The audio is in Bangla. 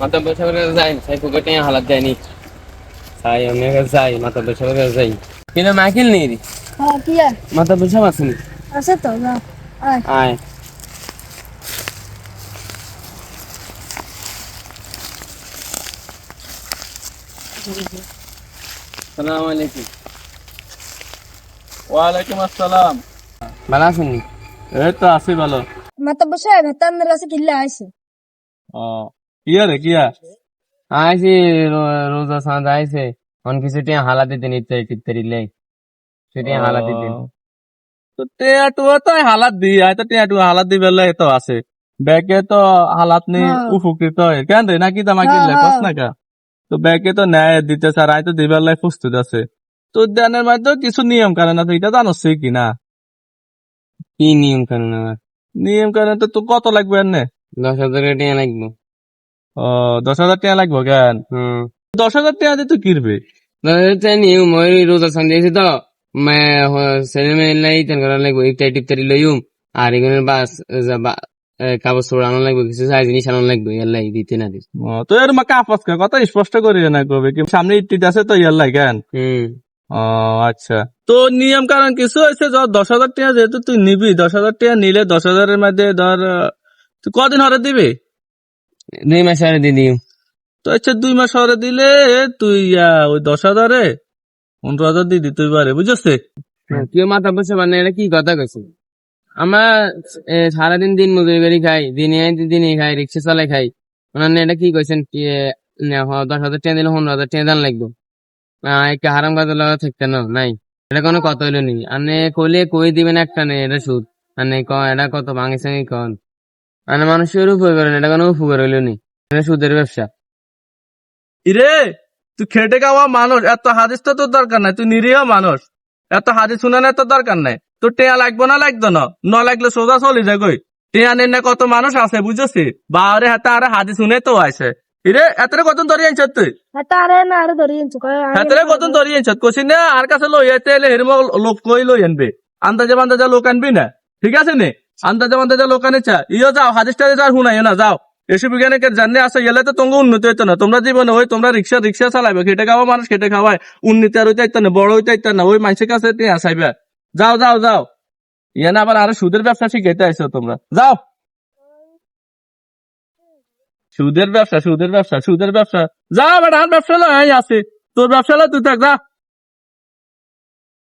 মাথা পয়সা করে যাই সাই পকেটে হালাত যায়নি সাই আমি আগে যাই মাথা পয়সা করে যাই। কিন্তু মাইকেল নেই রে? হ্যাঁ কি আর পয়সা আসেনি আছে তো না আয়। আয়। সালাম আলাইকুম। ওয়ালাইকুম আসসালাম। ভালো আছেন এই তো আছি ভালো। মাথা বসে ভেতার কাছে কিল্লা আইছে। ও কিয়া রে কিয়া? আইসি রোজা সাঁজ আইসে অন কিছু টিয়া হালা ইত্যাদি লাই। সেটি হালা দিতেন তো টেয়া তো হালাত দি আই তো টেয়া টু হালাত তো আছে। ব্যাকে তো হালাত নি। উপকৃত হয়। কেন রে নাকি তামা হ্যাঁ, কিনলে কস। না কা তো ব্যাকে তো ন্যায় দিতে স্যার আই তো লাই প্রস্তুত আছে। তো দেনের মধ্যে কিছু নিয়ম কারণ আছে এটা জানোস কি না? কি নিয়ম আমার নিয়ম কারণ তো তো কত লাগবে এনে? দশ হাজার টিয়া লাগবো। ও দশ হাজার টাকা লাগবে কেন? দশ হাজার টাকা দিয়ে তুই কিনবে। নিয়ম ওই রোজা সাঁজ দিয়েছি তো। ছেলে মেয়ে লাই তেন করা লাগবো ইত্যাদি ইত্যাদি লইম আর এখানে বাস কাগজ ছড়ানো লাগবে কিছু সাইজ জিনিস আনো লাগবে ইয়াল্লাই দিতে না দিস তো এর মা কথা স্পষ্ট করে না কবে কি সামনে ইটিট আছে তো ইয়ার লাই কেন? হুম। ও আচ্ছা। তো নিয়ম কারণ কিছু হয়েছে ধর দশ হাজার টাকা যেহেতু তুই নিবি দশ হাজার টাকা নিলে দশ হাজারের মধ্যে ধর তুই কদিন হরে দিবি? দুই মাস আরে দিয়ে দিও। তো আচ্ছা দুই মাস হরে দিলে তুই ওই দশ হাজারে পনেরো হাজার দিয়ে দিতে পারে বুঝছে? তুই মাথা বসে মানে এটা কি কথা কইছিস আমার সারাদিন দিন মজুরি করে খাই দিনে দিনে খাই রিক্সা চালাই খাই। ওনার এটা কি কইছেন কি নে, দশ হাজার টাকা দিলে পনেরো হাজার টাকা দান লাগবে। একটা হারাম কাজের লাগা থাকতে না নাই। এটা কোনো কথা হইল নি। আনে কইলে কই দিবেন একটা নেই এটা সুদ। আনে ক এটা কত ভাঙি সাঙি কন। আনে মানুষের উপর করেন এটা কোনো উপকার হইল নি। এটা সুদের ব্যবসা। ইরে তুই খেটে খাওয়া মানুষ এত হাদিস তো তোর দরকার নাই তুই নিরীহ মানুষ। এত হাদিস শুনানোর তো দরকার নাই। তোর টেয়া লাগবো না লাগতো না? ন লাগলে সোজা চলে যায় কই। টেয়া নেন না কত মানুষ আছে বুঝছি? বারে হাতে আরে হাদিস শুনে তো আছে ইরে এতরে কত ধরে আনছ তুই? হেতা আরে না আরে ধরি আনছো এতরে কত ধরে আনছ কছি না আর কাছে লই আইতে এলে হেরম লোক কই লই আনবে? আন্দাজে বান্দাজে লোক আনবি না। ঠিক আছে নে? আন্দাজে বান্দাজে লোক আনেছা ইও যাও হাদিসটা শুনাইও না, যাও। এসব বিজ্ঞানীকে জানলে আসে গেলে তো তোমাকে উন্নতি হইতো না। তোমরা জীবনে ওই তোমরা রিক্সা রিক্সা চালাবে খেটে খাওয়া মানুষ খেটে খাওয়ায়। উন্নতি আর হইতে না, বড় হইতে না, ওই মানুষের কাছে নিয়ে আসাইবে যাও যাও যাও। ইয়ে না আবার আরও সুদের ব্যবসা শিখাইতে আইসো তোমরা। যাও। সুদের ব্যবসা সুদের ব্যবসা সুদের ব্যবসা। যা আবার আর ব্যবসা লয় আছে। তোর ব্যবসা লয় তুই থাক, যা।